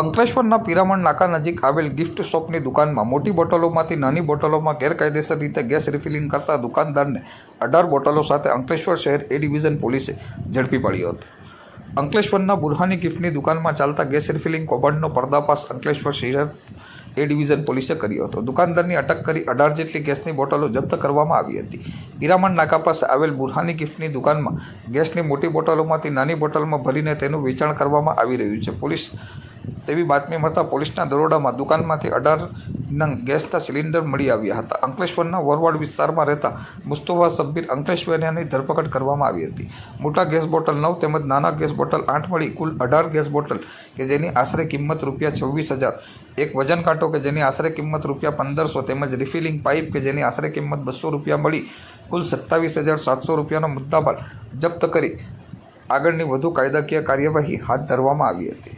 અંકલેશ્વરના પિરામણ નાકા નજીક આવેલ ગિફ્ટ શોપની દુકાનમાં મોટી બોટલોમાંથી નાની બોટલોમાં ગેરકાયદેસર રીતે ગેસ રિફિલિંગ કરતા દુકાનદારને અઢાર બોટલો સાથે અંકલેશ્વર શહેર એ ડિવિઝન પોલીસે ઝડપી પાડ્યો હતો. અંકલેશ્વરના બુરહાની ગિફ્ટની દુકાનમાં ચાલતા ગેસ રિફિલિંગ કૌભાંડનો પર્દાફાશ અંકલેશ્વર શહેર એ ડિવિઝન પોલીસે કર્યો હતો. દુકાનદારની અટક કરી અઢાર જેટલી ગેસની બોટલો જપ્ત કરવામાં આવી હતી. પિરામણ નાકા પાસે આવેલ બુરહાની ગિફ્ટની દુકાનમાં ગેસની મોટી બોટલોમાંથી નાની બોટલમાં ભરીને તેનું વેચાણ કરવામાં આવી રહ્યું છે. પોલીસ તેવી બાતમી મળતા પોલીસના દરોડામાં દુકાનમાંથી અઢાર નંગ ગેસના સિલિન્ડર મળી આવ્યા હતા. અંકલેશ્વરના વરવાડ વિસ્તારમાં રહેતા મુસ્તોફા સબ્બીર અંકલેશ્વરિયાની ધરપકડ કરવામાં આવી હતી. મોટા ગેસ બોટલ નવ તેમજ નાના ગેસ બોટલ આઠ મળી કુલ અઢાર ગેસ બોટલ કે જેની આશરે કિંમત રૂપિયા છવ્વીસ હજાર, એક વજન કાંટો કે જેની આશરે કિંમત રૂપિયા પંદરસો તેમજ રિફિલિંગ પાઇપ કે જેની આશરે કિંમત બસો રૂપિયા મળી કુલ સત્તાવીસ હજાર સાતસો રૂપિયાનો મુદ્દામાલ જપ્ત કરી આગળની વધુ કાયદાકીય કાર્યવાહી હાથ ધરવામાં આવી હતી.